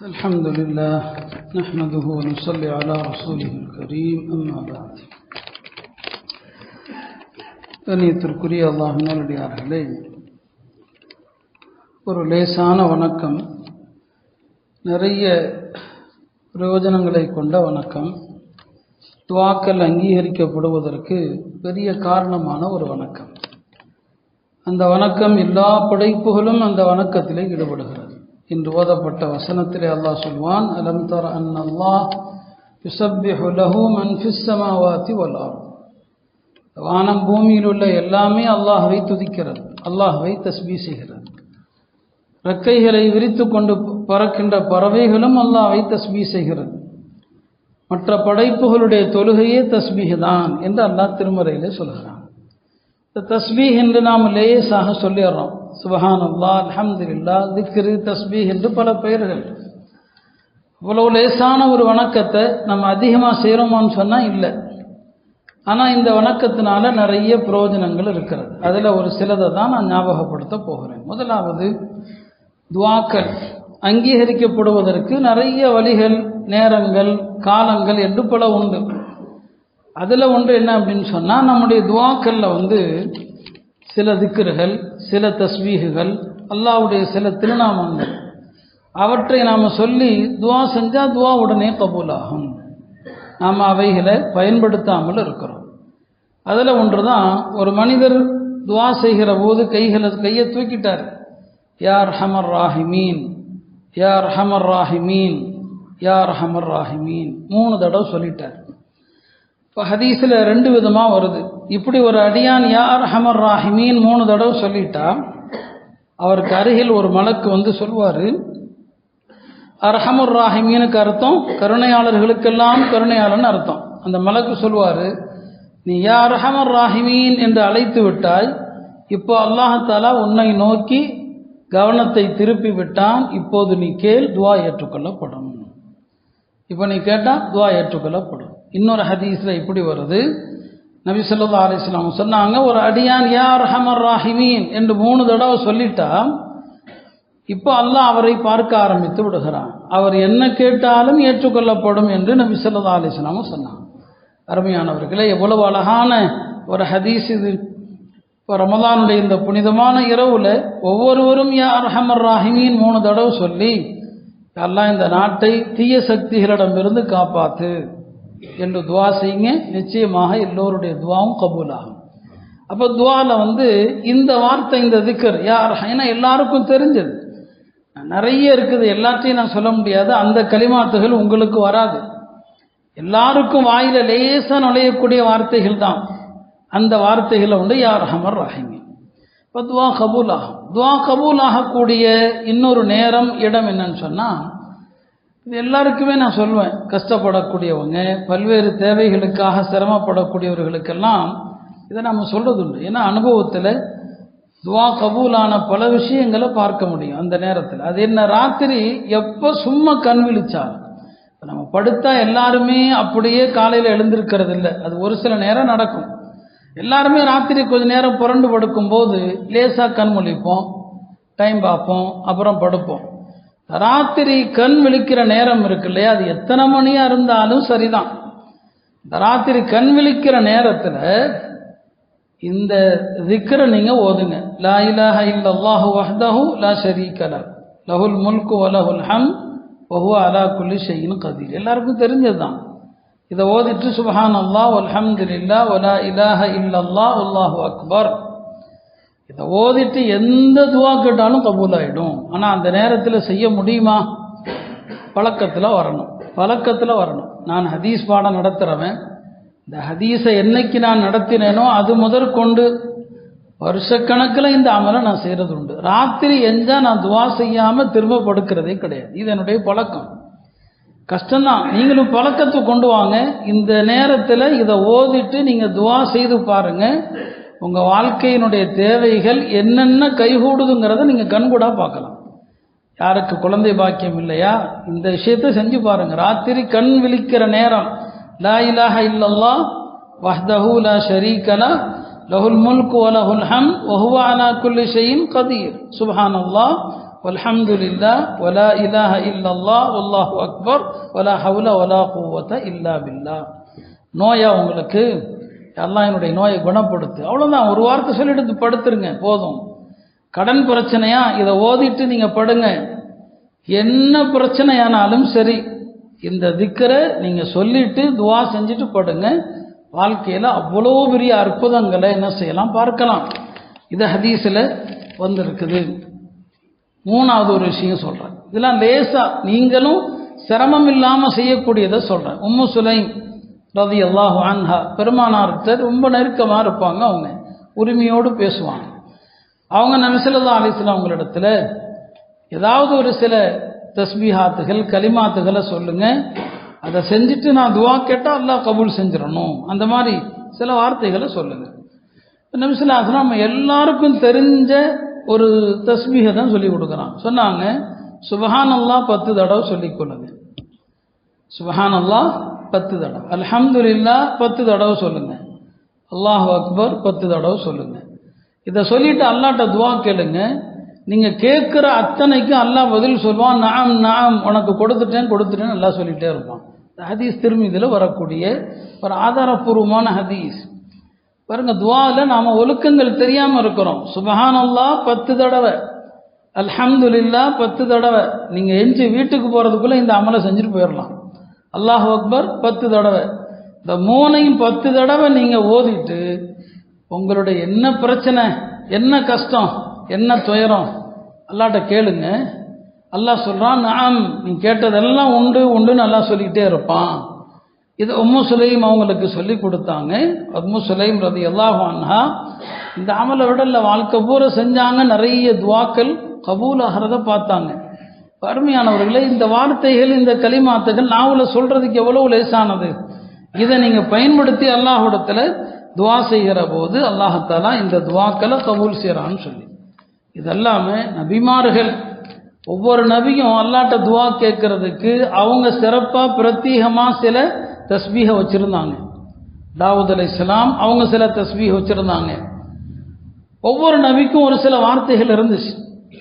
الحمد لله نحمده ونصلي على رسوله الكريم أما بعد கண்ணியத்திற்குரிய அல்லாஹ் நல்லடியார்களே ஒரு லேசான வணக்கம் நிறைய பிரயோஜனங்களை கொண்ட வணக்கம் துவாக்கள் அங்கீகரிக்கப்படுவதற்கு பெரிய காரணமான ஒரு வணக்கம் அந்த வணக்கம் எல்லா படைப்புகளும் அந்த வணக்கத்திலே ஈடுபடுகிறது இன்று ஓதப்பட்ட வசனத்திலே அல்லாஹ் சொல்வான் அலம் தர அன் அல்லாஹ் யுசப்பிஹு லஹு மன் ஃபிஸ் சமாவாத்தி வல் வானம் பூமியில் உள்ள எல்லாமே அல்லாஹ்வை துதிக்கிறது அல்லாஹவை தஸ்பீ செய்கிறது. ரெக்கைகளை விரித்து கொண்டு பறக்கின்ற பறவைகளும் அல்லாஹ்வை தஸ்பீ செய்கிறது. மற்ற படைப்புகளுடைய தொழுகையே தஸ்பீஹ் தான் என்று அல்லாஹ் திருமறையிலே சொல்கிறான். இந்த தஸ்பீஹ் என்று நாம் லேசாக சொல்லிடுறோம். சுபஹான் அல்லா அலமதுல்லா திக்ரு தஸ்பி என்று பல பெயர்கள். இவ்வளவு லேசான ஒரு வணக்கத்தை நம்ம அதிகமாக செய்கிறோமான்னு சொன்னால் இல்லை. ஆனால் இந்த வணக்கத்தினால நிறைய பிரயோஜனங்கள் இருக்கிறது. அதில் ஒரு சிலதை தான் நான் ஞாபகப்படுத்த போகிறேன். முதலாவது துவாக்கள். அங்கீகரிக்கப்படுவதற்கு நிறைய வழிகள் நேரங்கள் காலங்கள் என்று பல உண்டு. அதில் ஒன்று என்ன அப்படின்னு சொன்னால் நம்முடைய துவாக்களில் வந்து சில திக்கர்கள் சில தஸ்வீகுகள் அல்லாவுடைய சில திருநாமங்கள். அவற்றை நாம் சொல்லி துவா செஞ்சால் துவா உடனே கபூலாகும். நாம் அவைகளை பயன்படுத்தாமல் இருக்கிறோம். அதில் ஒன்று தான் ஒரு மனிதர் துவா செய்கிற போது கைகளை கையை தூக்கிட்டார். யார் ஹமர் ராஹிமீன் யார் ஹமர் ராஹிமீன் யார் ஹமர் ராஹிமீன். மூணு தடவை சொல்லிட்டார். இப்போ ஹதீஸில் ரெண்டு விதமாக வருது. இப்படி ஒரு அடியான் யார் ஹமர் ராஹிமீன் மூணு தடவை சொல்லிட்டா அவருக்கு அருகில் ஒரு மலக்கு வந்து சொல்வார் அர்ஹமுர் ராஹிமீனுக்கு அர்த்தம் கருணையாளர்களுக்கெல்லாம் கருணையாளன் அர்த்தம். அந்த மலக்கு சொல்வார் நீ யா அரஹமர் ராஹிமீன் என்று அழைத்து விட்டாய் இப்போ அல்லாஹாலா உன்னை நோக்கி கவனத்தை திருப்பி விட்டான் இப்போது நீ கேள் துவா ஏற்றுக்கொள்ளப்படும். இப்போ நீ கேட்டால் துவா ஏற்றுக்கொள்ளப்படும். இன்னொரு ஹதீஸில் இப்படி வருது. நபி சொல்லா அலிஸ்லாம் சொன்னாங்க ஒரு அடியான் யார் ஹமர் ராஹிமீன் என்று மூணு தடவை சொல்லிட்டா இப்போ அல்லாஹ் அவரை பார்க்க ஆரம்பித்து விடுகிறான். அவர் என்ன கேட்டாலும் ஏற்றுக்கொள்ளப்படும் என்று நபி சொல்லா அலிஸ்லாமும் சொன்னாங்க. அருமையானவர்களே எவ்வளவு அழகான ஒரு ஹதீஸ் இது. இப்போ ரமதானுடைய இந்த புனிதமான இரவில் ஒவ்வொருவரும் யார் ஹமர் ராஹிமீன் மூணு தடவை சொல்லி எல்லாம் இந்த நாட்டை தீய சக்திகளிடமிருந்து காப்பாற்று என்று துவா செய்யுங்க. நிச்சயமாக எல்லோருடைய துவாவும் கபூலாகும். அப்போ துவாவில் வந்து இந்த வார்த்தை இந்த திக்கர் யார் ஏன்னா எல்லாருக்கும் தெரிஞ்சது. நிறைய இருக்குது எல்லாத்தையும் நான் சொல்ல முடியாது. அந்த களிமாத்துகள் உங்களுக்கு வராது. எல்லாருக்கும் வாயில லேசாக நுழையக்கூடிய வார்த்தைகள் தான். அந்த வார்த்தைகளை வந்து யார் ஹமர் ரஹிமி. இப்போ துவா கபூல் ஆகும் துவா கபூல் ஆகக்கூடிய இன்னொரு நேரம் இடம் என்னன்னு சொன்னால் எல்லாருக்குமே நான் சொல்லுவேன் கஷ்டப்படக்கூடியவங்க பல்வேறு தேவைகளுக்காக சிரமப்படக்கூடியவர்களுக்கெல்லாம் இதை நம்ம சொல்கிறது உண்டு ஏன்னா அனுபவத்தில் துவா கபூலான பல விஷயங்களை பார்க்க முடியும் அந்த நேரத்தில். அது என்ன ராத்திரி எப்போ சும்மா கண் விழிச்சால் இப்போ நம்ம படுத்தா எல்லாருமே அப்படியே காலையில் எழுந்திருக்கிறது இல்லை. அது ஒரு சில நேரம் நடக்கும். எல்லாருமே ராத்திரி கொஞ்ச நேரம் புரண்டு படுக்கும்போது லேசாக கண் முழிப்போம் டைம் பார்ப்போம் அப்புறம் படுப்போம். ராத்திரி கண் விழிக்கிற நேரம் இருக்கு இல்லையா? அது எத்தனை மணியாக இருந்தாலும் சரிதான். இந்த ராத்திரி கண் விழிக்கிற நேரத்தில் இந்த திக்கரை நீங்கள் ஓதுங்க. லா இலாஹ இல்லல்லாஹு வஹ்தஹு லா ஷரீக லஹ். லஹுல் முல்கு வலஹுல் ஹம் வஹுவ அலா குல்லி ஷையின் கதீர் எல்லாருக்கும் தெரிஞ்சது தான் இதை ஓதிட்டு சுபஹான் அல்லாஹ் அல்ஹம்துலில்லா வலா இலாஹ இல்லல்லா அல்லாஹு அக்பர். இதை ஓதிட்டு எந்த துவா கேட்டாலும் கபூல் ஆகிடும் ஆனால் அந்த நேரத்தில் செய்ய முடியுமா? பழக்கத்தில் வரணும். பழக்கத்தில் வரணும். நான் ஹதீஸ் பாடம் நடத்துகிறவன் இந்த ஹதீஸை என்னைக்கு நான் நடத்தினேனோ அது முதற்கொண்டு வருஷக்கணக்கில் இந்த அமலை நான் செய்கிறது உண்டு ராத்திரி எஞ்சால் நான் துவா செய்யாமல் திரும்ப படுக்கிறதே கிடையாது. இது என்னுடைய பழக்கம். கஷ்டம்தான். நீங்களும் பழக்கத்தை கொண்டு வாங்க. இந்த நேரத்தில் இதை ஓதிட்டு நீங்கள் துவா செய்து பாருங்கள் உங்கள் வாழ்க்கையினுடைய தேவைகள் என்னென்ன கைகூடுதுங்கிறத நீங்கள் கண்கூடாக பார்க்கலாம். யாருக்கு குழந்தை பாக்கியம் இல்லையா? இந்த விஷயத்தை செஞ்சு பாருங்கள் ராத்திரி கண் விழிக்கிற நேரம். லா இலாஹ இல்லல்லா வஹ்தஹூ லா ஷரீகலா லஹுல் முல்கு வலஹுல் ஹம் வஹுவ அலா குல்லி ஷையின் கதீர். சுப்ஹானல்லாஹ் வல்ஹம்துலில்லா ஒலா இலாஹ இல்லல்லா ஒல்லாஹு அக்பர் ஒலா ஹவுல ஒலா குவத்த இல்லா பில்லா நோயா உங்களுக்கு அல்லாஹ் என்னுடைய நோயை குணப்படுத்து. அவ்வளோதான் ஒரு வார்த்தை சொல்லிட்டு படுத்துருங்க. போதும். கடன் பிரச்சனையா? இதை ஓதிட்டு நீங்கள் படுங்க. என்ன பிரச்சனையானாலும் சரி இந்த திக்கரை நீங்கள் சொல்லிட்டு துவா செஞ்சுட்டு படுங்க. வாழ்க்கையில் அவ்வளோ பெரிய அற்புதங்களை என்ன செய்யலாம்? பார்க்கலாம். இது ஹதீஸில் வந்திருக்குது. மூணாவது ஒரு விஷயம் சொல்கிறேன் இதெல்லாம் லேசாக நீங்களும் சிரமம் இல்லாமல் செய்யக்கூடியதை சொல்கிறேன் உம்மு சுலைம் ரவி அல்லாஹு அன்ஹா பெருமானார்கிட்ட ரொம்ப நெருக்கமாக இருப்பாங்க அவங்க. உரிமையோடு பேசுவாங்க. அவங்க நபிசல்லா அலிஸ்லாம் அவங்களிடத்துல ஏதாவது ஒரு சில தஸ்பீஹாத்துகள் கலிமாத்துகளை சொல்லுங்க. அதை செஞ்சுட்டு நான் துவா கேட்டால் அல்லாஹ் கபூல் செஞ்சிடணும். அந்த மாதிரி சில வார்த்தைகளை சொல்லுங்க. நபிசுல்லாஸ்லாம் நம்ம எல்லாருக்கும் தெரிஞ்ச ஒரு தஸ்பீகை தான் சொல்லி கொடுக்குறான். சொன்னாங்க சுபஹான் பத்து தடவை சொல்லிக்கொள்ளுங்க சுபஹான் அல்லாஹ் பத்து தடவை. அல்ஹம்துலில்லா பத்து தடவை சொல்லுங்க. அல்லாஹ் அக்பர் பத்து தடவை சொல்லுங்க. இதை சொல்லிட்டு அல்லாட்ட துவா கேளுங்க. நீங்கள் கேட்குற அத்தனைக்கும் அல்லாஹ் பதில் சொல்லுவான் நாம் நாம் உனக்கு கொடுத்துட்டேன் கொடுத்துட்டேன்னு நல்லா சொல்லிகிட்டே இருப்பான். இந்த ஹதீஸ் திரும்பிதில் வரக்கூடிய ஒரு ஆதாரபூர்வமான ஹதீஸ். பாருங்க துவாவில் நாம் ஒழுக்கங்கள் தெரியாமல் இருக்கிறோம். சுபஹானல்லா பத்து தடவை. அல்ஹம்துலில்லா பத்து தடவை. நீங்கள் எஞ்சி வீட்டுக்கு போகிறதுக்குள்ளே இந்த அமலை செஞ்சுட்டு போயிடலாம். அல்லாஹ் அக்பர் பத்து தடவை. இந்த மூணையும் பத்து தடவை நீங்கள் ஓதிட்டு உங்களுடைய என்ன பிரச்சனை என்ன கஷ்டம் என்ன துயரம் அல்லாட்ட கேளுங்க. அல்லாஹ் சொல்கிறான் நாம் நீ கேட்டதெல்லாம் உண்டு உண்டுன்னு நல்லா சொல்லிக்கிட்டே இருப்பான். இது உம்மு சுலைம் அவங்களுக்கு சொல்லி கொடுத்தாங்க. உம்மு சுலைம் ரதி அல்லாஹான்ஹா இந்த அமலை விடல வாழ்க்கை பூரா செஞ்சாங்க. நிறைய துவாக்கள் கபூல் ஆகிறத பார்த்தாங்க. அருமையானவர்களே இந்த வார்த்தைகள் இந்த களிமாத்துகள் நாவில் சொல்றதுக்கு எவ்வளவு லேசானது. இதை நீங்கள் பயன்படுத்தி அல்லாஹிடத்தில் துவா செய்கிற போது அல்லாஹத்தாலா இந்த துவாக்களை கபூல் செய்கிறான்னு சொல்லி. இதெல்லாமே நபிமார்கள். ஒவ்வொரு நபியும் அல்லாட்ட துவா கேட்கறதுக்கு அவங்க சிறப்பாக பிரத்யேகமாக சில தஸ்பீக வச்சுருந்தாங்க. தாவூத் அலை இஸ்லாம் அவங்க சில தஸ்பீக வச்சுருந்தாங்க. ஒவ்வொரு நபிக்கும் ஒரு சில வார்த்தைகள் இருந்துச்சு.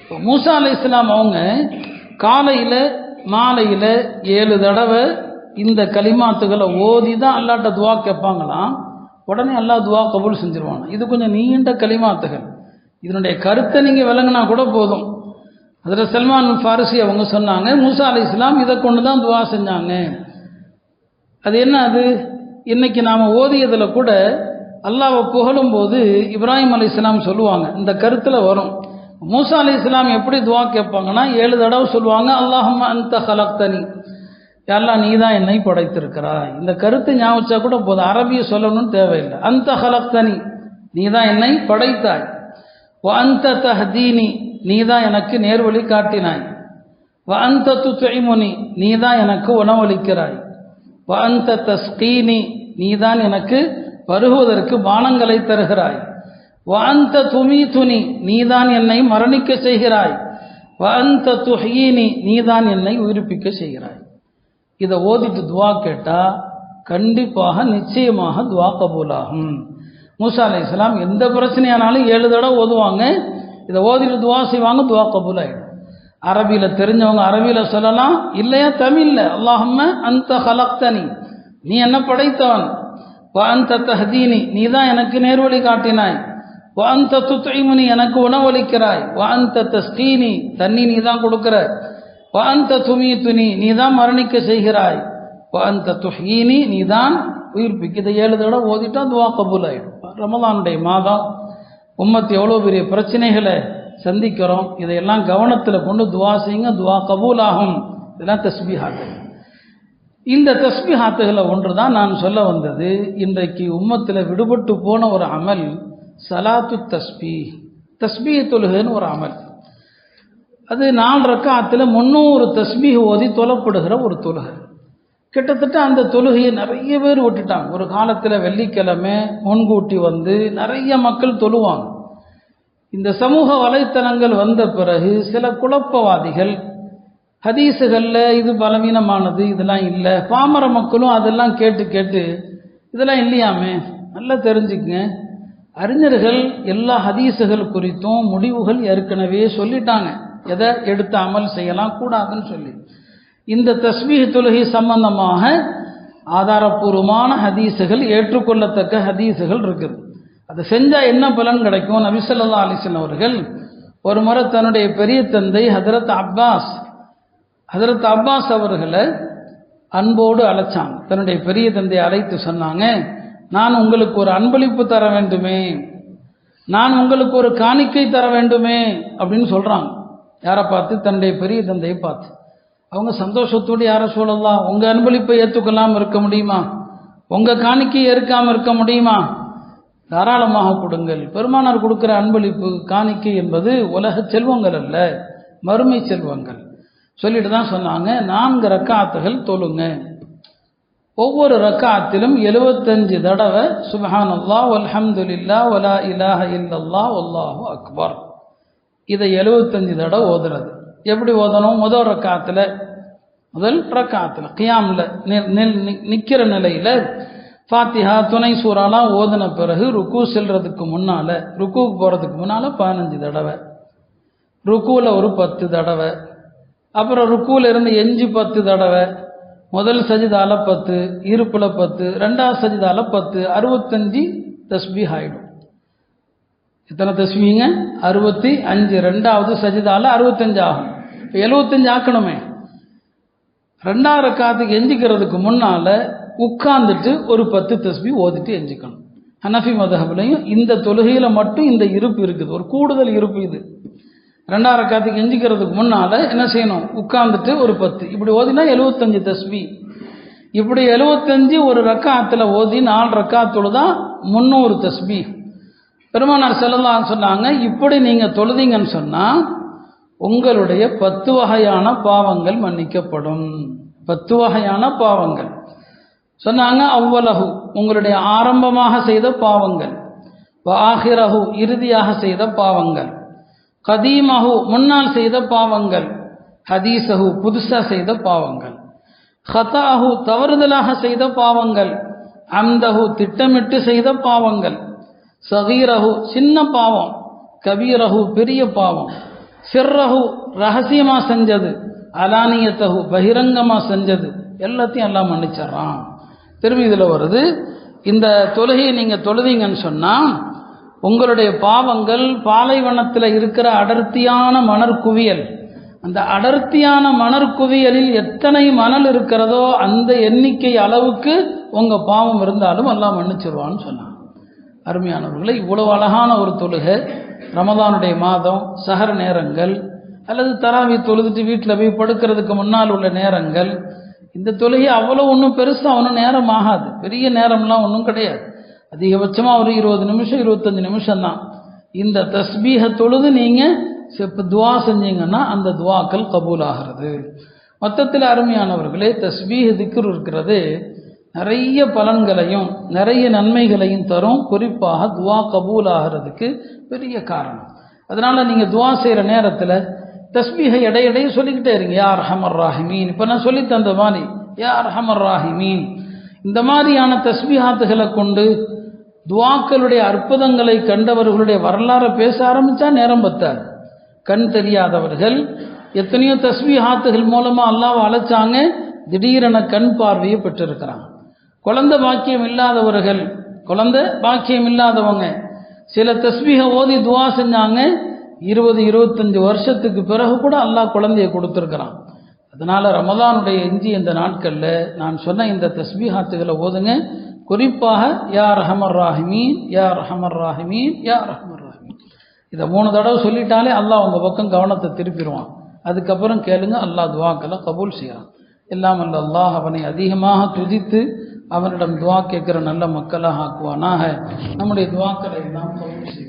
இப்போ மூசா அலை இஸ்லாம் அவங்க காலையில் மாலையில் ஏழு தடவை இந்த களிமாத்துகளை ஓதி தான் அல்லாட்ட துவா கேட்பாங்களாம். உடனே அல்லா துவா கபூல் செஞ்சிருவாங்க இது கொஞ்சம் நீண்ட களிமாத்துகள். இதனுடைய கருத்தை நீங்கள் விளங்கினா கூட போதும். அதில் சல்மான் ஃபாரிசி அவங்க சொன்னாங்க மூசா அலி இஸ்லாம் இதை கொண்டு தான் துவா செஞ்சாங்க. அது என்ன அது? இன்னைக்கு நாம் ஓதியதில் கூட அல்லாவை புகழும்போது இப்ராஹிம் அலி இஸ்லாம் சொல்லுவாங்க. இந்த கருத்தில் வரும். மூசா அலி இஸ்லாம் எப்படி துவா கேட்பாங்கன்னா ஏழு தடவை சொல்லுவாங்க அல்லாஹம் அந்த ஹலக்தனி எல்லாம் நீ தான் என்னை படைத்திருக்கிறாய். இந்த கருத்து ஞாபகம் கூட போதும். அரபியை சொல்லணும்னு தேவையில்லை. அந்த ஹலக்தனி நீ தான் என்னை படைத்தாய். வ அந்த தஹதீனி நீ தான் எனக்கு நேர்வழி காட்டினாய். வ அந்த துத்தைமுனி நீ தான் எனக்கு உணவளிக்கிறாய். வ அந்த தஸ்கீனி நீ தான் எனக்கு பருகுவதற்கு பானங்களை தருகிறாய். வந்த துமி துனி நீதான் என்னை மரணிக்க செய்கிறாய். வந்த துஹீனி நீதான் என்னை உயிர்ப்பிக்க செய்கிறாய். இதை ஓதிட்டு துவா கேட்டால் கண்டிப்பாக நிச்சயமாக துவா கபூலாகும். மூசா அலி இஸ்லாம் எந்த பிரச்சனையானாலும் ஏழு தடவை ஓதுவாங்க. இதை ஓதிட்டு துவா செய்வாங்க துவா கபூல் ஆகிடும் அரபியில் தெரிஞ்சவங்க அரபியில் சொல்லலாம் இல்லையா தமிழில்? அல்லாஹம்ம அந்த ஹலக்தனி நீ என்ன படைத்தவன்? வ அந்த தஹதீனி நீ தான் எனக்கு நேர்வழி காட்டினாய். வ அந்த துத்தைமுனி எனக்கு உணவளிக்கிறாய். வாந்த அந்த தஸ்கீனி தண்ணி நீ தான் கொடுக்குற வாந்த அந்த துமி துணி நீ தான் மரணிக்க செய்கிறாய். வ அந்த துஹீனி நீ தான் உயிர்ப்பிக்கு. இதை ஏழு தடவை ஓதிட்டா துவா கபூல் ஆகிடும் ரமதானுடைய மாதம் உம்மத்து எவ்வளோ பெரிய பிரச்சனைகளை சந்திக்கிறோம். இதையெல்லாம் கவனத்தில் கொண்டு துவா செய்யுங்க. துவா கபூல் ஆகும் இதெல்லாம் தஸ்பிஹாத்து இந்த தஸ்பிஹாத்துகளை ஒன்று தான் நான் சொல்ல வந்தது. இன்றைக்கு உம்மத்தில் விடுபட்டு போன ஒரு அமல் சலாத்து தஸ்பி. தஸ்பிய தொழுகைன்னு ஒரு அமல். அது நாலு ரக்காத்தில் முன்னூறு தஸ்பீக ஓதி தொலப்படுகிற ஒரு தொழுகை. கிட்டத்தட்ட அந்த தொழுகையை நிறைய பேர் விட்டுட்டாங்க. ஒரு காலத்தில் வெள்ளிக்கிழமை முன்கூட்டி வந்து நிறைய மக்கள் தொழுவாங்க. இந்த சமூக வலைத்தளங்கள் வந்த பிறகு சில குழப்பவாதிகள் ஹதீஸுகளில் இது பலவீனமானது இதெல்லாம் இல்லை. பாமர மக்களும் அதெல்லாம் கேட்டு கேட்டு இதெல்லாம் இல்லையாமே? நல்லா தெரிஞ்சுக்கங்க. அறிஞர்கள் எல்லா ஹதீஸுகள் குறித்தும் முடிவுகள் ஏற்கனவே சொல்லிட்டாங்க. எதை எடுத்து அமல் செய்யலாம் கூடாதுன்னு சொல்லி. இந்த தஸ்பீஹ் தொழுகை சம்பந்தமாக ஆதாரப்பூர்வமான ஹதீஸுகள் ஏற்றுக்கொள்ளத்தக்க ஹதீஸுகள் இருக்குது. அதை செஞ்சால் என்ன பலன் கிடைக்கும்? நபிசல்லா அலிசன் அவர்கள் ஒரு முறை தன்னுடைய பெரிய தந்தை ஹதரத் அப்பாஸ் ஹதரத் அப்பாஸ் அவர்களை அன்போடு அழைச்சாங்க. தன்னுடைய பெரிய தந்தையை அழைத்து சொன்னாங்க நான் உங்களுக்கு ஒரு அன்பளிப்பு தர வேண்டுமே. நான் உங்களுக்கு ஒரு காணிக்கை தர வேண்டுமே அப்படின்னு சொல்கிறாங்க யாரை பார்த்து? தன்னுடைய பெரிய தந்தையை பார்த்து. அவங்க சந்தோஷத்தோடு யாரை சொல்லலாம் உங்கள் அன்பளிப்பை ஏற்றுக்கொள்ளாமல் இருக்க முடியுமா? உங்கள் காணிக்கை ஏற்காமல் இருக்க முடியுமா? தாராளமாக கொடுங்கள். பெருமானார் கொடுக்குற அன்பளிப்பு காணிக்கை என்பது உலக செல்வங்கள் அல்ல மறுமை செல்வங்கள். சொல்லிட்டு தான் சொன்னாங்க. நான்கு ரக்காத்துகள் தொழுங்க. ஒவ்வொரு ரக்காத்திலும் எழுபத்தஞ்சு தடவை சுபஹான் அல்லா அல்ஹம்துலில்லா ஒலா இலாஹ இல்லல்லா அல்லாஹு அக்பர். இதை எழுபத்தஞ்சு தடவை ஓதுறது. எப்படி ஓதணும்? முதல் ரக்காத்தில் முதல் ரக்காத்தில் கியாமில் நிற்கிற நிலையில் ஃபாத்திஹா துணை சூறாலாம் ஓதின பிறகு ருக்கு செல்றதுக்கு முன்னால் ருக்குவுக்கு போகிறதுக்கு முன்னால் பதினஞ்சு தடவை. ருக்குவில் ஒரு பத்து தடவை. அப்புறம் ருக்குவில் இருந்து எஞ்சி பத்து தடவை. முதல் சஜிதால பத்து இருப்பில் பத்து ரெண்டாவது சஜிதால பத்து அறுபத்தஞ்சு தஸ்பி ஆகிடும் எத்தனை தஸ்மிங்க அறுபத்தி அஞ்சு ரெண்டாவது சஜிதால அறுபத்தஞ்சு ஆகும். இப்போ எழுபத்தஞ்சு ஆக்கணுமே. ரெண்டாவது காத்துக்கு எஞ்சிக்கிறதுக்கு முன்னால் உட்கார்ந்துட்டு ஒரு பத்து தஸ்பி ஓதிட்டு எஞ்சிக்கணும். ஹனஃபி மதஹப்லையும் இந்த தொழுகையில் மட்டும் இந்த இருப்பு இருக்குது. ஒரு கூடுதல் இருப்பு இது. ரெண்டாவது ரக்காத்துக்கு எஞ்சிக்கிறதுக்கு முன்னால் என்ன செய்யணும்? உட்காந்துட்டு ஒரு பத்து. இப்படி ஓதினா எழுபத்தஞ்சு தஸ்பி இப்படி எழுபத்தஞ்சு ஒரு ரக்காத்தில் ஓதி நாலு ரக்காத்தோடு தான் முந்நூறு தஸ்பி பெருமானார் செல்லலாம் சொன்னாங்க இப்படி நீங்கள் தொழுதீங்கன்னு சொன்னால் உங்களுடைய பத்து வகையான பாவங்கள் மன்னிக்கப்படும். பத்து வகையான பாவங்கள். சொன்னாங்க அவ்வளகு உங்களுடைய ஆரம்பமாக செய்த பாவங்கள். ஆஹிரகு இறுதியாக செய்த பாவங்கள். கதீமஹு முன்னால் செய்த பாவங்கள். ஹதீசஹு புதுசாக செய்த பாவங்கள். ஹதாஹு தவறுதலாக செய்த பாவங்கள். அந்தஹு திட்டமிட்டு செய்த பாவங்கள். சகீரஹு சின்ன பாவம். கபீரஹு பெரிய பாவம். சிர்ரஹு ரகசியமாக செஞ்சது. அலானியத்தகு பகிரங்கமாக செஞ்சது. எல்லாத்தையும் எல்லாம் மன்னிச்சிட்றான். திரும்பி இதில் வருது. இந்த தொழுகையை நீங்கள் தொழுதீங்கன்னு சொன்னால் உங்களுடைய பாவங்கள் பாலைவனத்தில் இருக்கிற அடர்த்தியான மணற்குவியல் அந்த அடர்த்தியான மணற்குவியலில் எத்தனை மணல் இருக்கிறதோ அந்த எண்ணிக்கை அளவுக்கு உங்கள் பாவம் இருந்தாலும் எல்லாம் மன்னிச்சிருவான்னு சொன்னான். அருமையானவர்களை இவ்வளவு அழகான ஒரு தொழுகை ரமதானுடைய மாதம் சஹர் நேரங்கள் அல்லது தராவி தொழுதுட்டு வீட்டில் போய் படுக்கிறதுக்கு முன்னால் உள்ள நேரங்கள் இந்த தொழுகை அவ்வளோ ஒன்றும் பெருசாக ஒன்றும் நேரம் ஆகாது. பெரிய நேரம்லாம் ஒன்றும் கிடையாது. அதிகபட்சமாக ஒரு இருபது நிமிஷம் இருபத்தஞ்சி நிமிஷம்தான். இந்த தஸ்பீகை தொழுது நீங்கள் செப்பு துவா செஞ்சீங்கன்னா அந்த துவாக்கள் கபூல் ஆகிறது மொத்தத்தில் அருமையானவர்களே தஸ்பீக திக்ரு இருக்கிறது. நிறைய பலன்களையும் நிறைய நன்மைகளையும் தரும். குறிப்பாக துவா கபூல் ஆகிறதுக்கு பெரிய காரணம். அதனால் நீங்கள் துவா செய்கிற நேரத்தில் தஸ்பீகை இடையிடையே சொல்லிக்கிட்டே இருங்க. யார் ஹமர் ராஹிமீன். இப்போ நான் சொல்லி தந்த மாதிரி யார் ஹமர் ராஹிமீன். இந்த மாதிரியான தஸ்பீஹாத்துகளை கொண்டு துவாக்களுடைய அற்புதங்களை கண்டவர்களுடைய வரலாறை பேச ஆரம்பித்தா நேரம் பத்தாது. கண் தெரியாதவர்கள் எத்தனையோ தஸ்பீஹாத்துகள் மூலமாக அல்லாவை அழைச்சாங்க திடீரென கண் பார்வையை பெற்றிருக்கிறாங்க குழந்தை பாக்கியம் இல்லாதவர்கள் குழந்தை பாக்கியம் இல்லாதவங்க சில தஸ்பீக ஓதி துவா செஞ்சாங்க இருபது இருபத்தஞ்சி வருஷத்துக்கு பிறகு கூட அல்லாஹ் குழந்தைய கொடுத்துருக்குறான். அதனால் ரமதானுடைய எஞ்சி இந்த நாட்களில் நான் சொன்ன இந்த தஸ்பீஹாத்துகளை ஓதுங்க குறிப்பாக யா ரஹமர் ராஹிமீன் யா ரஹமர் ராஹிமீன் யா ரஹமர் ராஹிமீன். இதை மூணு தடவை சொல்லிட்டாலே அல்லாஹ் உங்கள் பக்கம் கவனத்தை திருப்பிடுவான். அதுக்கப்புறம் கேளுங்க அல்லாஹ் துவாக்களை கபூல் செய்கிறான். எல்லாம் அல்ல அல்லாஹ் அவனை அதிகமாக துதித்து அவனிடம் துவா கேட்குற நல்ல மக்களாக ஆக்குவானாக. நம்முடைய துவாக்களை எல்லாம் கபூல் செய்வான்.